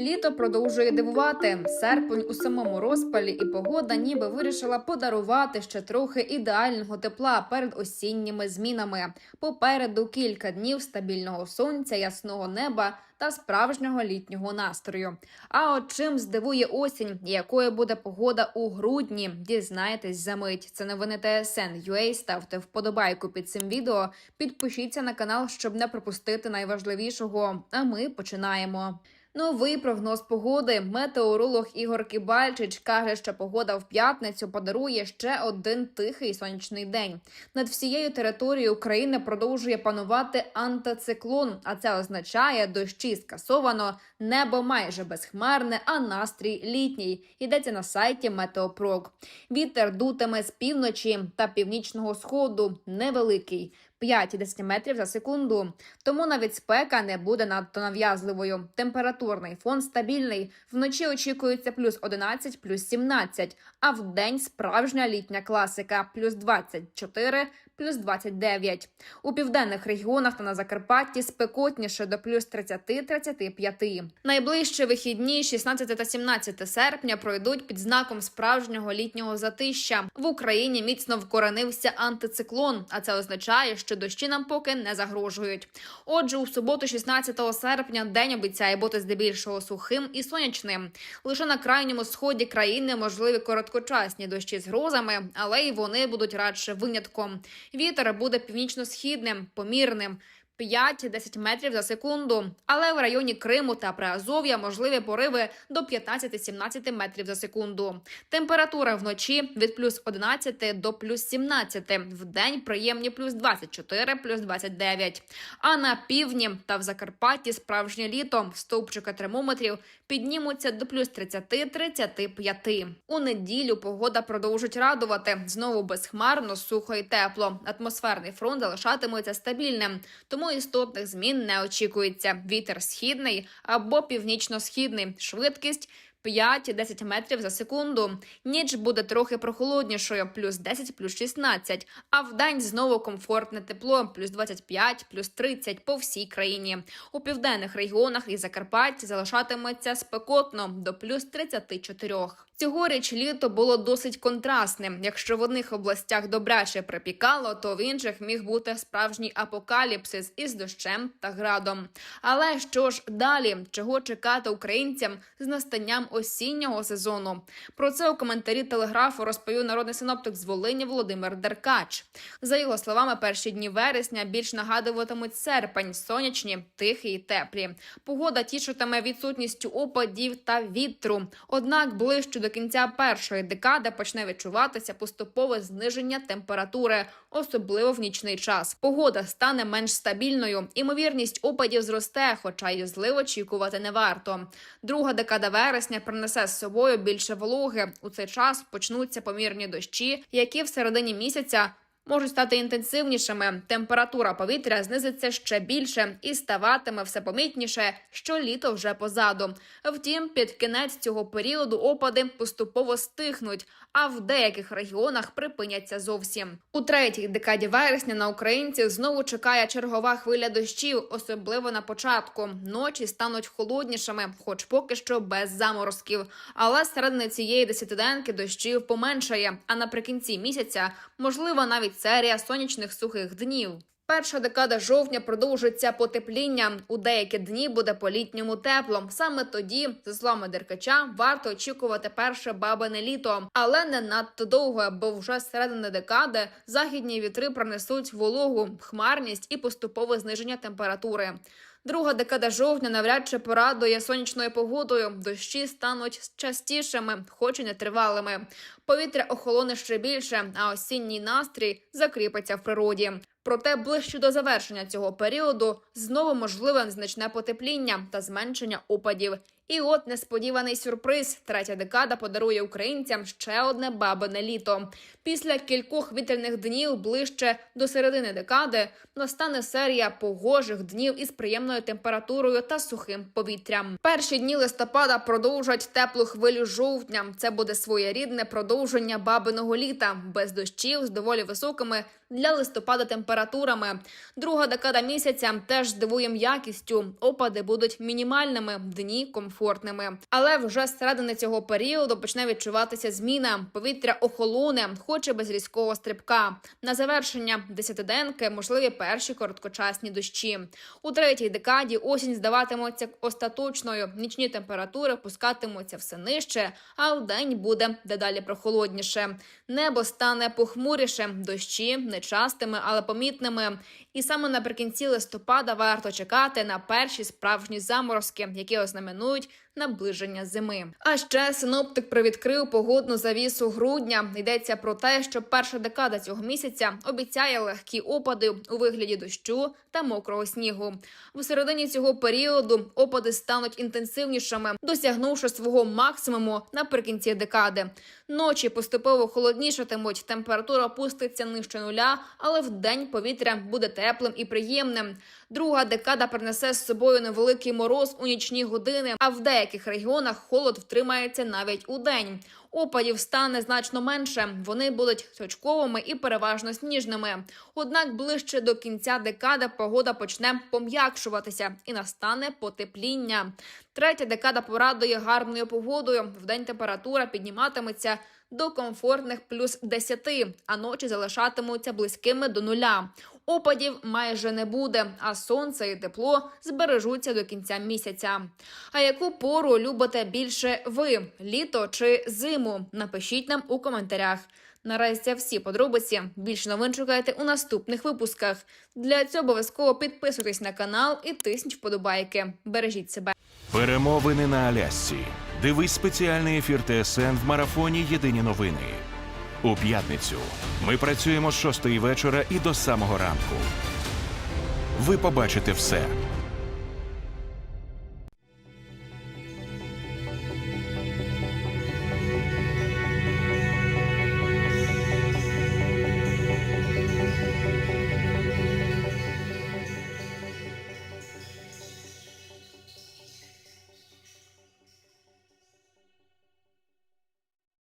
Літо продовжує дивувати. Серпень у самому розпалі, і погода ніби вирішила подарувати ще трохи ідеального тепла перед осінніми змінами. Попереду кілька днів стабільного сонця, ясного неба та справжнього літнього настрою. А от чим здивує осінь, якою буде погода у грудні, дізнаєтесь за мить. Це новини ТСН UA. Ставте вподобайку під цим відео. Підпишіться на канал, щоб не пропустити найважливішого. А ми починаємо. Новий прогноз погоди. Метеоролог Ігор Кібальчич каже, що погода в п'ятницю подарує ще один тихий сонячний день. Над всією територією України продовжує панувати антициклон, а це означає, дощі скасовано, небо майже безхмарне, а настрій літній. Йдеться на сайті Метеопрок. Вітер дутиме з півночі та північного сходу невеликий. 5-10 метрів за секунду. Тому навіть спека не буде надто нав'язливою. Температурний фон стабільний. Вночі очікується плюс 11, плюс 17, а в день справжня літня класика плюс 24, плюс 29. У південних регіонах та на Закарпатті спекотніше до плюс 30-35. Найближчі вихідні 16 та 17 серпня пройдуть під знаком справжнього літнього затища. В Україні міцно вкоренився антициклон, а це означає, що дощі нам поки не загрожують. Отже, у суботу, 16 серпня, день обіцяє бути здебільшого сухим і сонячним. Лише на крайньому сході країни можливі короткочасні дощі з грозами, але й вони будуть радше винятком. Вітер буде північно-східним, помірним. 5-10 метрів за секунду, але в районі Криму та Приазов'я можливі пориви до 15-17 метрів за секунду. Температура вночі від плюс 11 до плюс 17, в день приємні плюс 24, плюс 29. А на півдні та в Закарпатті справжнє літо стовпчики термометрів піднімуться до плюс 30-35. У неділю погода продовжить радувати. Знову безхмарно, сухо і тепло. Атмосферний фронт залишатиметься стабільним, тому істотних змін не очікується. Вітер східний або північно-східний. Швидкість 5-10 метрів за секунду. Ніч буде трохи прохолоднішою, плюс 10, плюс 16. А вдень знову комфортне тепло, плюс 25, плюс 30 по всій країні. У південних регіонах і Закарпатті залишатиметься спекотно до плюс 34. Цьогоріч літо було досить контрастним. Якщо в одних областях добряче припікало, то в інших міг бути справжній апокаліпсис із дощем та градом. Але що ж далі? Чого чекати українцям з настанням осіннього сезону? Про це у коментарі телеграфу розповів народний синоптик з Волині Володимир Деркач. За його словами, перші дні вересня більш нагадуватимуть серпень, сонячні, тихі і теплі. Погода тішитиме відсутністю опадів та вітру. Однак ближче до кінця першої декади почне відчуватися поступове зниження температури, особливо в нічний час. Погода стане менш стабільною. Імовірність опадів зросте, хоча й злив очікувати не варто. Друга декада вересня принесе з собою більше вологи. У цей час почнуться помірні дощі, які в середині місяця. Можуть стати інтенсивнішими. Температура повітря знизиться ще більше і ставатиме все помітніше, що літо вже позаду. Втім, під кінець цього періоду опади поступово стихнуть, а в деяких регіонах припиняться зовсім. У третій декаді вересня на українців знову чекає чергова хвиля дощів, особливо на початку. Ночі стануть холоднішими, хоч поки що без заморозків. Але середини цієї десятиденки дощів поменшає. А наприкінці місяця можливо навіть серія сонячних сухих днів. Перша декада жовтня продовжиться потепління. У деякі дні буде по-літньому тепло. Саме тоді, за словами Деркача, варто очікувати перше бабине літо, але не надто довго, бо вже з середини декади західні вітри принесуть вологу, хмарність і поступове зниження температури. Друга декада жовтня навряд чи порадує сонячною погодою. Дощі стануть частішими, хоч і нетривалими. Повітря охолоне ще більше, а осінній настрій закріпиться в природі. Проте ближче до завершення цього періоду знову можливе значне потепління та зменшення опадів. І от несподіваний сюрприз. Третя декада подарує українцям ще одне бабине літо. Після кількох вітряних днів ближче до середини декади настане серія погожих днів із приємною температурою та сухим повітрям. Перші дні листопада продовжать теплу хвилю жовтня. Це буде своєрідне продовження бабиного літа без дощів з доволі високими для листопада температурами. Друга декада місяця теж здивує м'якістю. Опади будуть мінімальними, дні комфортні комфортними. Але вже з середини цього періоду почне відчуватися зміна. Повітря охолоне, хоч і без різкого стрибка. На завершення десятиденки можливі перші короткочасні дощі. У третій декаді осінь здаватиметься остаточною. Нічні температури пускатимуться все нижче, а вдень буде дедалі прохолодніше. Небо стане похмуріше, дощі нечастими, але помітними. І саме наприкінці листопада варто чекати на перші справжні заморозки, які ознаменують наближення зими. А ще синоптик привідкрив погодну завісу грудня. Йдеться про те, що перша декада цього місяця обіцяє легкі опади у вигляді дощу та мокрого снігу. В середині цього періоду опади стануть інтенсивнішими, досягнувши свого максимуму наприкінці декади. Ночі поступово холоднішатимуть, температура опуститься нижче нуля, але вдень повітря буде теплим і приємним. Друга декада принесе з собою невеликий мороз у нічні години, а в деяких регіонах холод втримається навіть у день. Опадів стане значно менше. Вони будуть точковими і переважно сніжними. Однак ближче до кінця декади погода почне пом'якшуватися і настане потепління. Третя декада порадує гарною погодою. Вдень температура підніматиметься до комфортних плюс 10, а ночі залишатимуться близькими до нуля. Опадів майже не буде, а сонце і тепло збережуться до кінця місяця. А яку пору любите більше ви літо чи зиму? Напишіть нам у коментарях. Наразі це всі подробиці. Більше новин шукайте у наступних випусках. Для цього обов'язково підписуйтесь на канал і тисніть вподобайки. Бережіть себе. Перемовини на Алясці. Дивись спеціальний ефір ТСН в марафоні Єдині новини. У п'ятницю ми працюємо з шостої вечора і до самого ранку. Ви побачите все